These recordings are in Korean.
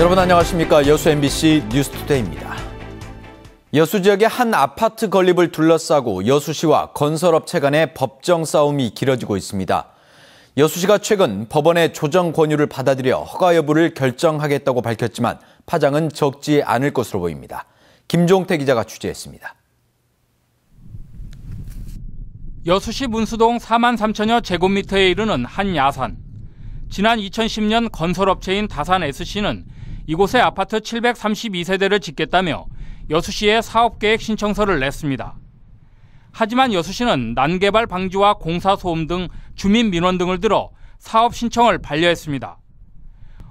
여러분 안녕하십니까. 여수 MBC 뉴스투데이입니다. 여수 지역의 한 아파트 건립을 둘러싸고 여수시와 건설업체 간의 법정 싸움이 길어지고 있습니다. 여수시가 최근 법원의 조정 권유를 받아들여 허가 여부를 결정하겠다고 밝혔지만 파장은 적지 않을 것으로 보입니다. 김종태 기자가 취재했습니다. 여수시 문수동 4만 3천여 제곱미터에 이르는 한 야산. 지난 2010년 건설업체인 다산 S씨는 이곳에 아파트 732세대를 짓겠다며 여수시에 사업계획 신청서를 냈습니다. 하지만 여수시는 난개발 방지와 공사 소음 등 주민 민원 등을 들어 사업 신청을 반려했습니다.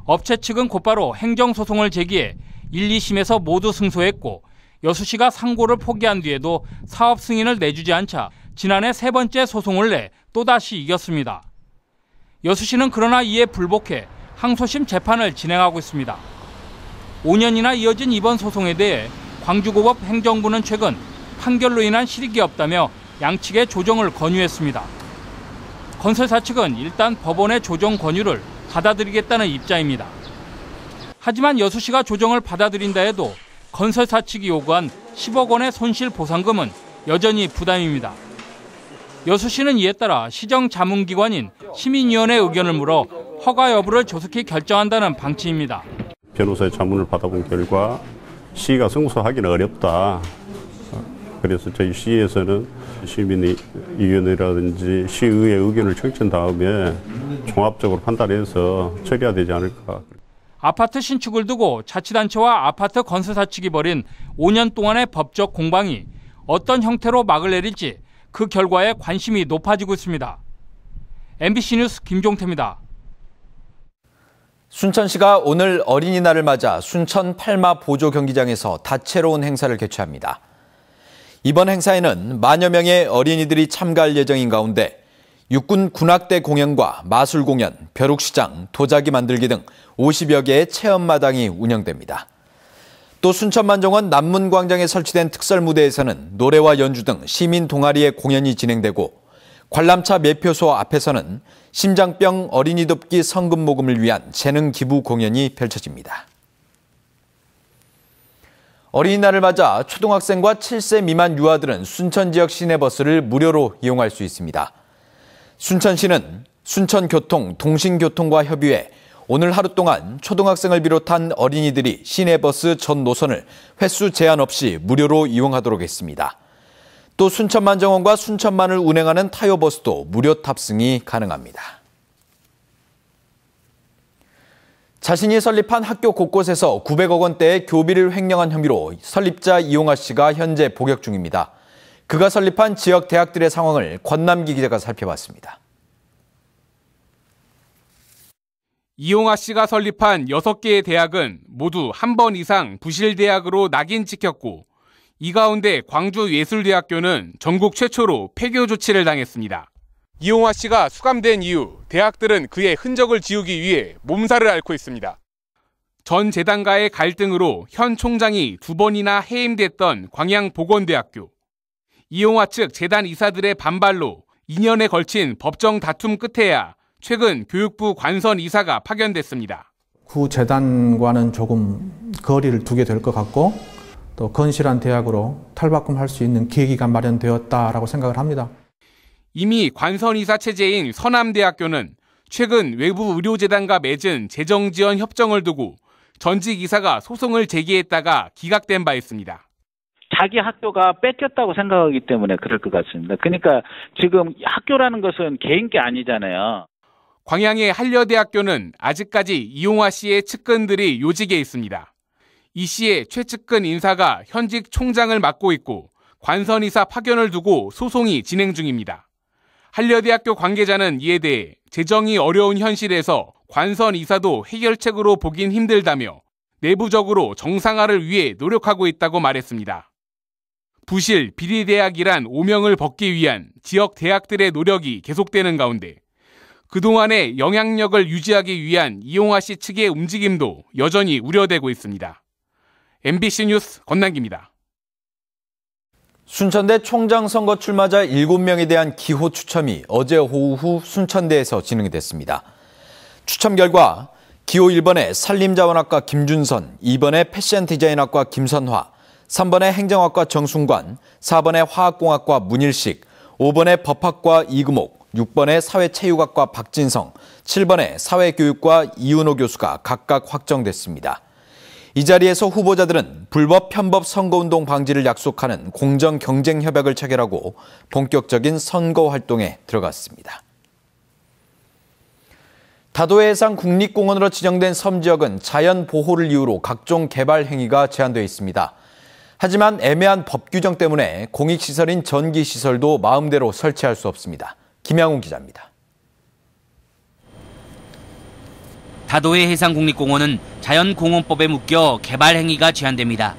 업체 측은 곧바로 행정소송을 제기해 1, 2심에서 모두 승소했고 여수시가 상고를 포기한 뒤에도 사업 승인을 내주지 않자 지난해 세 번째 소송을 내 또다시 이겼습니다. 여수시는 그러나 이에 불복해 항소심 재판을 진행하고 있습니다. 5년이나 이어진 이번 소송에 대해 광주고법 행정부는 최근 판결로 인한 실익이 없다며 양측의 조정을 권유했습니다. 건설사 측은 일단 법원의 조정 권유를 받아들이겠다는 입장입니다. 하지만 여수시가 조정을 받아들인다 해도 건설사 측이 요구한 10억 원의 손실 보상금은 여전히 부담입니다. 여수시는 이에 따라 시정 자문기관인 시민위원회 의견을 물어 허가 여부를 조속히 결정한다는 방침입니다. 변호사의 자문을 받아본 결과 시가 승소하기는 어렵다. 그래서 저희 시에서는 시민위원회라든지 시의회 의견을 청취한 다음에 종합적으로 판단해서 처리해야 되지 않을까. 아파트 신축을 두고 자치단체와 아파트 건설사 측이 벌인 5년 동안의 법적 공방이 어떤 형태로 막을 내릴지 그 결과에 관심이 높아지고 있습니다. MBC 뉴스 김종태입니다. 순천시가 오늘 어린이날을 맞아 순천 팔마 보조 경기장에서 다채로운 행사를 개최합니다. 이번 행사에는 만여 명의 어린이들이 참가할 예정인 가운데 육군 군악대 공연과 마술 공연, 벼룩시장, 도자기 만들기 등 50여 개의 체험마당이 운영됩니다. 또 순천만정원 남문광장에 설치된 특설 무대에서는 노래와 연주 등 시민 동아리의 공연이 진행되고 관람차 매표소 앞에서는 심장병 어린이 돕기 성금 모금을 위한 재능 기부 공연이 펼쳐집니다. 어린이날을 맞아 초등학생과 7세 미만 유아들은 순천 지역 시내버스를 무료로 이용할 수 있습니다. 순천시는 순천교통, 동신교통과 협의해 오늘 하루 동안 초등학생을 비롯한 어린이들이 시내버스 전 노선을 횟수 제한 없이 무료로 이용하도록 했습니다. 또 순천만 정원과 순천만을 운행하는 타요버스도 무료 탑승이 가능합니다. 자신이 설립한 학교 곳곳에서 900억 원대의 교비를 횡령한 혐의로 설립자 이용아 씨가 현재 복역 중입니다. 그가 설립한 지역 대학들의 상황을 권남기 기자가 살펴봤습니다. 이용아 씨가 설립한 6개의 대학은 모두 한 번 이상 부실대학으로 낙인 찍혔고 이 가운데 광주예술대학교는 전국 최초로 폐교 조치를 당했습니다. 이용화 씨가 수감된 이후 대학들은 그의 흔적을 지우기 위해 몸살을 앓고 있습니다. 전 재단과의 갈등으로 현 총장이 두 번이나 해임됐던 광양보건대학교. 이용화 측 재단 이사들의 반발로 2년에 걸친 법정 다툼 끝에야 최근 교육부 관선 이사가 파견됐습니다. 구 재단과는 조금 거리를 두게 될 것 같고 또 건실한 대학으로 탈바꿈할 수 있는 계기가 마련되었다라고 생각을 합니다. 이미 관선이사 체제인 서남대학교는 최근 외부 의료재단과 맺은 재정지원 협정을 두고 전직 이사가 소송을 제기했다가 기각된 바 있습니다. 자기 학교가 뺏겼다고 생각하기 때문에 그럴 것 같습니다. 그러니까 지금 학교라는 것은 개인 게 아니잖아요. 광양의 한려대학교는 아직까지 이용화 씨의 측근들이 요직에 있습니다. 이 씨의 최측근 인사가 현직 총장을 맡고 있고 관선이사 파견을 두고 소송이 진행 중입니다. 한려대학교 관계자는 이에 대해 재정이 어려운 현실에서 관선 이사도 해결책으로 보긴 힘들다며 내부적으로 정상화를 위해 노력하고 있다고 말했습니다. 부실 비리대학이란 오명을 벗기 위한 지역 대학들의 노력이 계속되는 가운데 그동안의 영향력을 유지하기 위한 이용화 씨 측의 움직임도 여전히 우려되고 있습니다. MBC 뉴스 권남기입니다. 순천대 총장 선거 출마자 7명에 대한 기호 추첨이 어제 오후 순천대에서 진행이 됐습니다. 추첨 결과 기호 1번에 산림자원학과 김준선, 2번에 패션 디자인학과 김선화, 3번에 행정학과 정순관, 4번에 화학공학과 문일식, 5번에 법학과 이금옥, 6번에 사회체육학과 박진성, 7번에 사회교육과 이윤호 교수가 각각 확정됐습니다. 이 자리에서 후보자들은 불법 편법 선거운동 방지를 약속하는 공정 경쟁 협약을 체결하고 본격적인 선거 활동에 들어갔습니다. 다도해상 국립공원으로 지정된 섬 지역은 자연 보호를 이유로 각종 개발 행위가 제한되어 있습니다. 하지만 애매한 법 규정 때문에 공익시설인 전기시설도 마음대로 설치할 수 없습니다. 김양훈 기자입니다. 다도해 해상국립공원은 자연공원법에 묶여 개발 행위가 제한됩니다.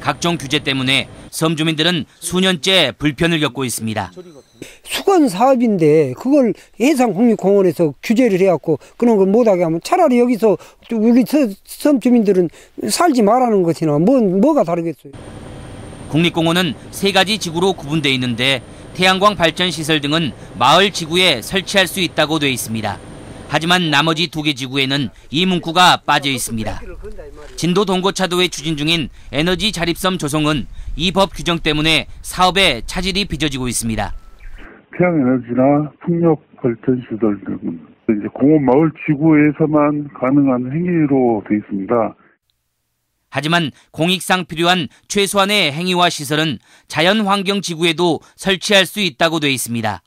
각종 규제 때문에 섬 주민들은 수년째 불편을 겪고 있습니다. 수건 사업인데 그걸 해상국립공원에서 규제를 해갖고 그런 걸 못하게 하면 차라리 여기서 우리 섬 주민들은 살지 말라는 것이나 뭐, 뭐가 다르겠어요. 국립공원은 세 가지 지구로 구분돼 있는데 태양광 발전 시설 등은 마을 지구에 설치할 수 있다고 돼 있습니다. 하지만 나머지 두 개 지구에는 이 문구가 빠져 있습니다. 진도 동고차도에 추진 중인 에너지 자립섬 조성은 이 법 규정 때문에 사업에 차질이 빚어지고 있습니다. 태양에너지나 풍력 발전 시설 등은 이제 공원 마을 지구에서만 가능한 행위로 되어 있습니다. 하지만 공익상 필요한 최소한의 행위와 시설은 자연 환경 지구에도 설치할 수 있다고 돼 있습니다.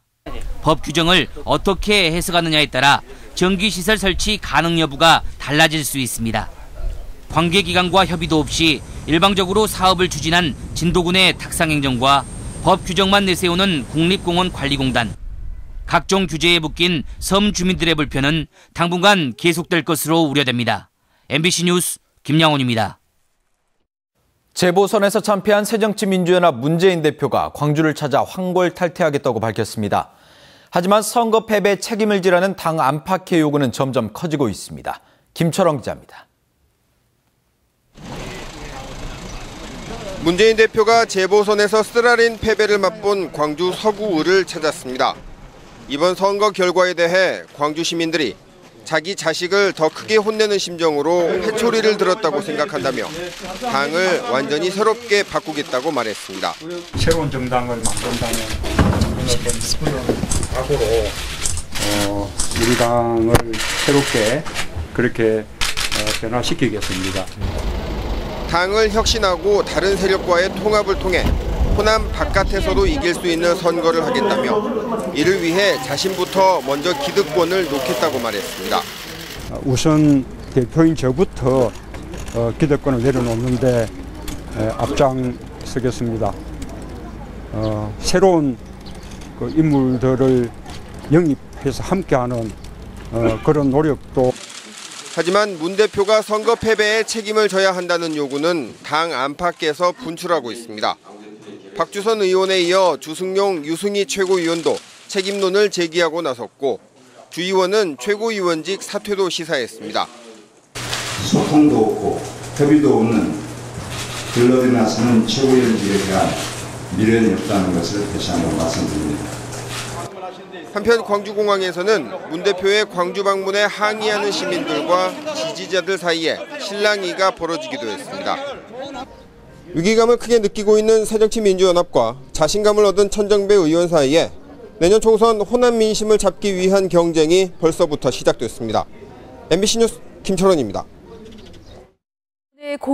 법 규정을 어떻게 해석하느냐에 따라 전기시설 설치 가능 여부가 달라질 수 있습니다. 관계기관과 협의도 없이 일방적으로 사업을 추진한 진도군의 탁상행정과 법 규정만 내세우는 국립공원 관리공단. 각종 규제에 묶인 섬 주민들의 불편은 당분간 계속될 것으로 우려됩니다. MBC 뉴스 김양훈입니다. 재보선에서 참패한 새정치민주연합 문재인 대표가 광주를 찾아 황골 탈퇴하겠다고 밝혔습니다. 하지만 선거 패배 책임을 지라는 당 안팎의 요구는 점점 커지고 있습니다. 김철원 기자입니다. 문재인 대표가 재보선에서 쓰라린 패배를 맛본 광주 서구을을 찾았습니다. 이번 선거 결과에 대해 광주 시민들이 자기 자식을 더 크게 혼내는 심정으로 회초리를 들었다고 생각한다며 당을 완전히 새롭게 바꾸겠다고 말했습니다. 새로운 정당을 만든다는 각오로 어, 우리 당을 새롭게 그렇게 어, 변화시키겠습니다. 당을 혁신하고 다른 세력과의 통합을 통해 호남 바깥에서도 이길 수 있는 선거를 하겠다며 이를 위해 자신부터 먼저 기득권을 놓겠다고 말했습니다. 우선 대표인 저부터 어, 기득권을 내려놓는데 앞장서겠습니다. 어, 새로운 그 인물들을 영입해서 함께하는 어, 그런 노력도 하지만 문 대표가 선거 패배에 책임을 져야 한다는 요구는 당 안팎에서 분출하고 있습니다. 박주선 의원에 이어 주승용, 유승희 최고위원도 책임론을 제기하고 나섰고 주 의원은 최고위원직 사퇴도 시사했습니다. 소통도 없고 협의도 없는 글러리 나서는 최고위원직에 대한 미련이 없다는 것을 다시 한번 말씀드립니다. 한편 광주공항에서는 문 대표의 광주 방문에 항의하는 시민들과 지지자들 사이에 실랑이가 벌어지기도 했습니다. 위기감을 크게 느끼고 있는 새정치민주연합과 자신감을 얻은 천정배 의원 사이에 내년 총선 호남 민심을 잡기 위한 경쟁이 벌써부터 시작됐습니다. MBC 뉴스 김철원입니다. 네, 고...